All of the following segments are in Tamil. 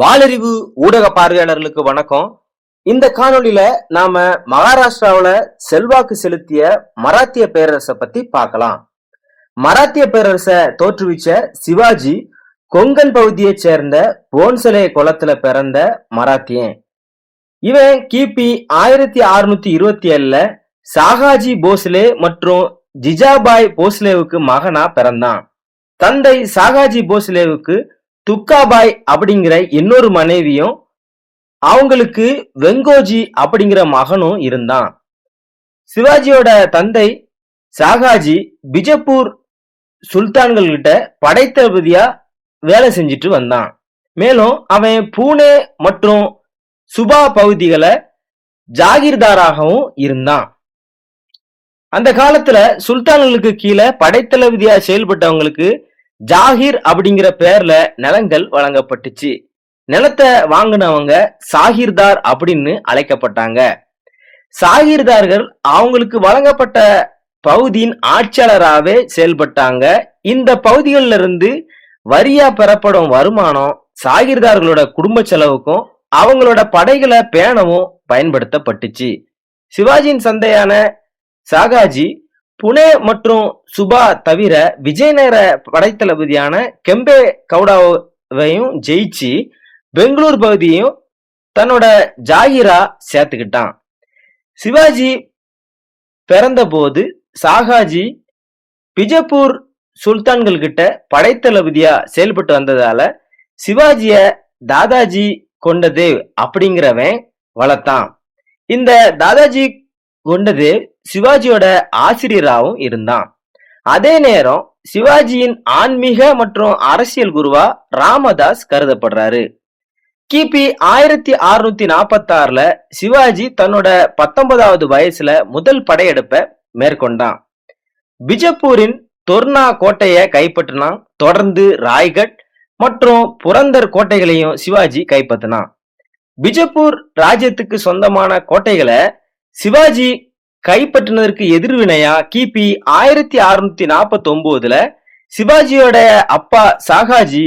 வாளறிவு ஊடக பார்வையாளர்களுக்கு வணக்கம். இந்த காணொலியில நாம மகாராஷ்டிராவில செல்வாக்கு செலுத்திய மராத்திய பேரரசை பத்தி பார்க்கலாம். மராத்திய பேரரசை தோற்றுவிச்ச சிவாஜி கொங்கன் பகுதியைச் சேர்ந்த போன்சலே குளத்துல பிறந்த மராத்தியன். இவன் கிபி ஆயிரத்தி அறுநூத்தி இருபத்தி ஏழுல சாகாஜி போஸ்லே மற்றும் ஜிஜாபாய் போஸ்லேவுக்கு மகனா பிறந்தான். தந்தை சாகாஜி போஸ்லேவுக்கு துக்காபாய் அப்படிங்கிற இன்னொரு மனைவியும் அவங்களுக்கு வெங்கோஜி அப்படிங்கிற மகனும் இருந்தான். சிவாஜியோட தந்தை சாகாஜி பிஜப்பூர் சுல்தான்கள்கிட்ட படைத்தளபதியா வேலை செஞ்சுட்டு வந்தான். மேலும் அவன் பூனே மற்றும் சுபா பகுதிகளை ஜாகிர்தாராகவும் இருந்தான். அந்த காலத்துல சுல்தான்களுக்கு கீழே படைத்தளபதியா செயல்பட்டவங்களுக்கு ஜாகிர் அப்படிங்கிற பேர்ல நிலங்கள் வழங்கப்பட்டுச்சு. நிலத்தை வாங்கினவங்க சாகிர்தார் அப்படின்னு அழைக்கப்பட்டாங்க. சாகிர்தார்கள் அவங்களுக்கு வழங்கப்பட்ட பகுதியின் ஆட்சியாளராகவே செயல்பட்டாங்க. இந்த பகுதிகளில் இருந்து வரியா பெறப்படும் வருமானம் சாகிர்தார்களோட குடும்ப செலவுக்கும் அவங்களோட படைகளை பேணவும் பயன்படுத்தப்பட்டுச்சு. சிவாஜியின் சந்தையான சாகாஜி புனே மற்றும் சுபா தவிர விஜயநகர படைத்தளபதியான கெம்பே கவுடாவையும் ஜெயிச்சு பெங்களூர் பகுதியையும் தன்னோட ஜாகிரா சேர்த்துக்கிட்டான். சிவாஜி பிறந்தபோது சாகாஜி பிஜப்பூர் சுல்தான்கள் கிட்ட படைத்தளபதியா செயல்பட்டு வந்ததால சிவாஜிய தாதாஜி கொண்டதேவ் அப்படிங்கிறவன் வளர்த்தான். இந்த தாதாஜி கொண்டதேவ் சிவாஜியோட ஆசிரியராகவும் இருந்தான். அதே நேரம் சிவாஜியின் ஆன்மீக மற்றும் அரசியல் குருவா ராமதாஸ் கருதப்படுறாரு. கிபி ஆயிரத்தி அறுநூத்தி நாற்பத்தி ஆறுல சிவாஜி தன்னோட பத்தொன்பதாவது வயசுல முதல் படையெடுப்பை மேற்கொண்டான். பிஜப்பூரின் தொர்னா கோட்டையை கைப்பற்றினான். தொடர்ந்து ராய்கட் மற்றும் புரந்தர் கோட்டைகளையும் சிவாஜி கைப்பற்றினான். பிஜப்பூர் ராஜ்யத்துக்கு சொந்தமான கோட்டைகளை சிவாஜி கைப்பற்றினதற்கு எதிர்வினையா கிபி ஆயிரத்தி அறுநூத்தி நாற்பத்தி ஒன்பதுல சிவாஜியோட அப்பா சாகாஜி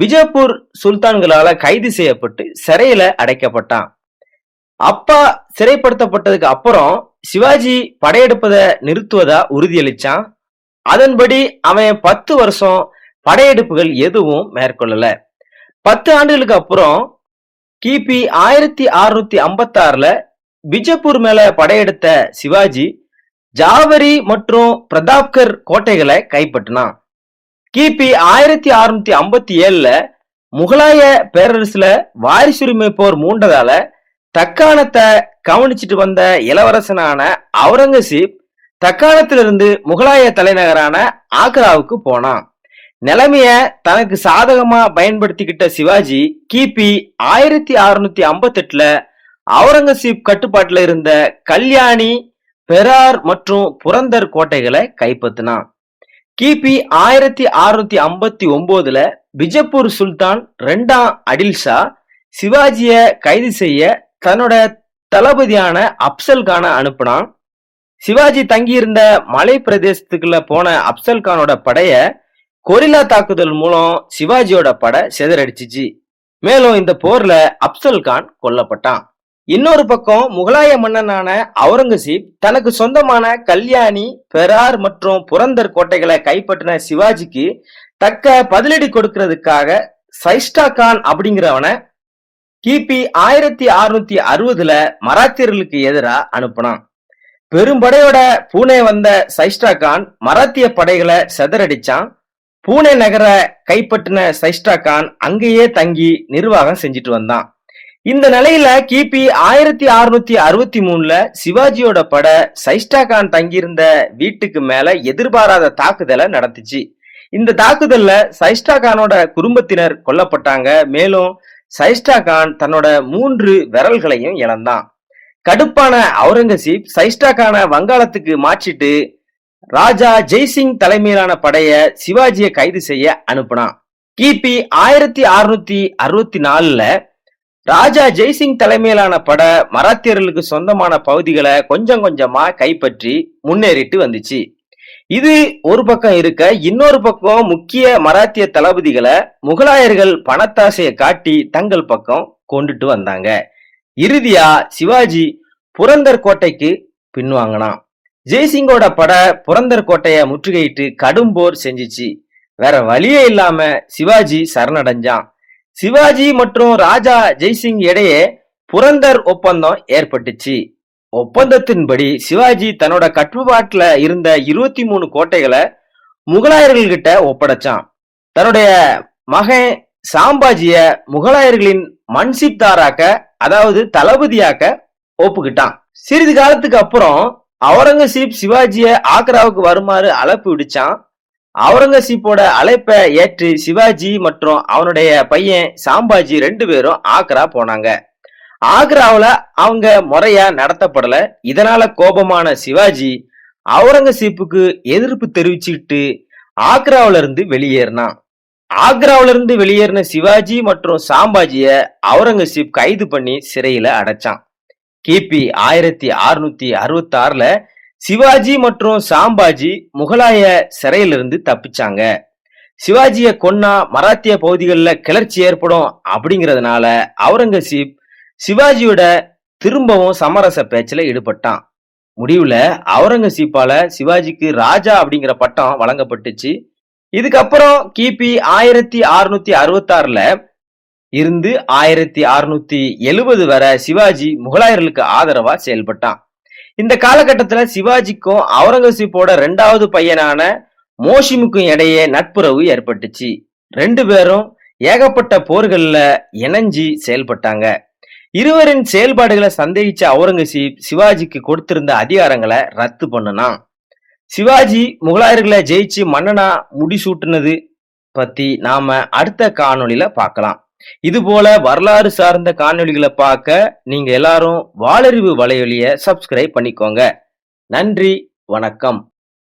பிஜப்பூர் சுல்தான்களால கைது செய்யப்பட்டு சிறையில அடைக்கப்பட்டான். அப்பா சிறைப்படுத்தப்பட்டதுக்கு அப்புறம் சிவாஜி படையெடுப்பதை நிறுத்துவதா உறுதியளிச்சான். அதன்படி அவன் பத்து வருஷம் படையெடுப்புகள் எதுவும் மேற்கொள்ளல. பத்து ஆண்டுகளுக்கு அப்புறம் கிபி ஆயிரத்தி அறுநூத்தி ஐம்பத்தி ஆறுல பிஜப்பூர் மேல படையெடுத்த சிவாஜி ஜாவரி மற்றும் பிரதாப்கர் கோட்டைகளை கைப்பற்றினான் கிபி ஆயிரத்தி அறுநூத்தி ஐம்பத்தி ஏழுல முகலாய பேரரசுல வாரிசுரிமை போர் மூண்டதால தக்காணத்தை கவனிச்சிட்டு வந்த இளவரசனான அவுரங்கசீப் தக்காணத்திலிருந்து முகலாய தலைநகரான ஆக்ராவுக்கு போனான். நிலைமைய தனக்கு சாதகமா பயன்படுத்திக்கிட்ட சிவாஜி கிபி ஆயிரத்தி அறுநூத்தி ஐம்பத்தி எட்டுல அவுரங்கசீப் கட்டுப்பாட்டில் இருந்த கல்யாணி பெரார் மற்றும் புரந்தர் கோட்டைகளை கைப்பற்றினான். கிபி ஆயிரத்தி அறுநூத்தி ஐம்பத்தி ஒன்பதுல பிஜப்பூர் சுல்தான் ரெண்டாம் அடில்ஷா சிவாஜிய கைது செய்ய தன்னோட தளபதியான அப்சல் கானை அனுப்பினான். சிவாஜி தங்கியிருந்த மலை பிரதேசத்துக்குள்ள போன அப்சல் கானோட படைய கொரில்லா தாக்குதல் மூலம் சிவாஜியோட படை சிதறடிச்சிச்சு. மேலும் இந்த போர்ல அப்சல் கான் கொல்லப்பட்டான். இன்னொரு பக்கம் முகலாய மன்னனான அவுரங்கசீப் தனக்கு சொந்தமான கல்யாணி பெரார் மற்றும் புரந்தர் கோட்டைகளை கைப்பற்றின சிவாஜிக்கு தக்க பதிலடி கொடுக்கறதுக்காக சைஸ்டா கான் அப்படிங்கிறவனை கிபி ஆயிரத்தி அறுநூத்தி அறுபதுல மராத்தியர்களுக்கு எதிராக அனுப்புனான். பெரும்படையோட பூனே வந்த சைஸ்டா கான் மராத்திய படைகளை செதறடிச்சான். பூனே நகரை கைப்பற்றின சைஸ்டா கான் அங்கேயே தங்கி நிர்வாகம் செஞ்சுட்டு வந்தான். இந்த நிலையில கிபி ஆயிரத்தி அறுநூத்தி அறுபத்தி மூணுல சிவாஜியோட பட சைஸ்டா கான் தங்கியிருந்த வீட்டுக்கு மேல எதிர்பாராத தாக்குதலை நடத்துச்சு. இந்த தாக்குதல்ல சைஸ்டா கானோட குடும்பத்தினர் கொல்லப்பட்டாங்க. மேலும் சைஸ்டா கான் தன்னோட மூன்று விரல்களையும் இழந்தான். கடுப்பான அவுரங்கசீப் சைஸ்டா கானை வங்காளத்துக்கு மாற்றிட்டு ராஜா ஜெய்சிங் தலைமையிலான படைய சிவாஜியை கைது செய்ய அனுப்புனான். கிபி ஆயிரத்தி அறுநூத்தி அறுபத்தி நாலுல ராஜா ஜெய்சிங் தலைமையிலான பட மராத்தியர்களுக்கு சொந்தமான பகுதிகளை கொஞ்சம் கொஞ்சமா கைப்பற்றி முன்னேறிட்டு வந்துச்சு. இது ஒரு பக்கம் இருக்க இன்னொரு பக்கம் முக்கிய மராத்திய தளபதிகளை முகலாயர்கள் பணத்தாசையை காட்டி தங்கள் பக்கம் கொண்டுட்டு வந்தாங்க. இறுதியா சிவாஜி புரந்தர் கோட்டைக்கு பின்வாங்கினான். ஜெய்சிங்கோட பட புரந்தர் கோட்டையை முற்றுகையிட்டு கடும் போர் செஞ்சுச்சு. வேற வழியே இல்லாம சிவாஜி சரணடைஞ்சான். சிவாஜி மற்றும் ராஜா ஜெய்சிங் இடையே புரந்தர் ஒப்பந்தம் ஏற்பட்டுச்சு. ஒப்பந்தத்தின்படி சிவாஜி தன்னோட கட்டுப்பாட்டுல இருந்த இருபத்தி மூணு கோட்டைகளை முகலாயர்கள் கிட்ட ஒப்படைச்சான். தன்னுடைய மகன் சாம்பாஜிய முகலாயர்களின் மன்சித்தாராக்க அதாவது தளபதியாக்க ஒப்புக்கிட்டான். சிறிது காலத்துக்கு அப்புறம் அவுரங்கசீப் சிவாஜிய ஆக்ராவுக்கு வருமாறு அழைப்பு விடுச்சான். அவுரங்கசீப்போட அழைப்பை ஏற்று சிவாஜி மற்றும் அவனுடைய பையன் சாம்பாஜி ரெண்டு பேரும் ஆக்ரா போனாங்க. ஆக்ராவுல அவங்க முறையா நடத்தப்படல. இதனால கோபமான சிவாஜி அவுரங்கசீப்புக்கு எதிர்ப்பு தெரிவிச்சுக்கிட்டு ஆக்ராவில இருந்து வெளியேறினான். ஆக்ராவில இருந்து வெளியேறின சிவாஜி மற்றும் சாம்பாஜிய அவுரங்கசீப் கைது பண்ணி சிறையில அடைச்சான். கிபி ஆயிரத்தி அறுநூத்தி அறுபத்தி ஆறுல சிவாஜி மற்றும் சாம்பாஜி முகலாய சிறையிலிருந்து தப்பிச்சாங்க. சிவாஜிய கொன்னா மராத்திய பகுதிகளில் கிளர்ச்சி ஏற்படும் அப்படிங்கிறதுனால அவுரங்கசீப் சிவாஜியோட திரும்பவும் சமரச பேச்சில் ஈடுபட்டான். முடிவுல அவுரங்கசீப்பால சிவாஜிக்கு ராஜா அப்படிங்கிற பட்டம் வழங்கப்பட்டுச்சு. இதுக்கப்புறம் கிபி ஆயிரத்தி அறுநூத்தி அறுபத்தாறுல இருந்து ஆயிரத்தி அறுநூத்தி எழுபது வரை சிவாஜி முகலாயர்களுக்கு ஆதரவா செயல்பட்டான். இந்த காலகட்டத்துல சிவாஜிக்கும் அவுரங்கசீப்போட ரெண்டாவது பையனான மோஷிமுக்கும் இடையே நட்புறவு ஏற்பட்டுச்சு. ரெண்டு பேரும் ஏகப்பட்ட போர்கள்ல இணைஞ்சி செயல்பட்டாங்க. இருவரின் செயல்பாடுகளை சந்தேகிச்ச அவுரங்கசீப் சிவாஜிக்கு கொடுத்திருந்த அதிகாரங்களை ரத்து பண்ணுனான். சிவாஜி முகலாயர்களை ஜெயிச்சு மன்னனா முடிசூட்டுனது பத்தி நாம அடுத்த காணொளியில பார்க்கலாம். இது போல வரலாறு சார்ந்த காணொளிகளை பார்க்க நீங்க எல்லாரும் வாளறிவு வலையொலிய சப்ஸ்கிரைப் பண்ணிக்கோங்க. நன்றி வணக்கம்.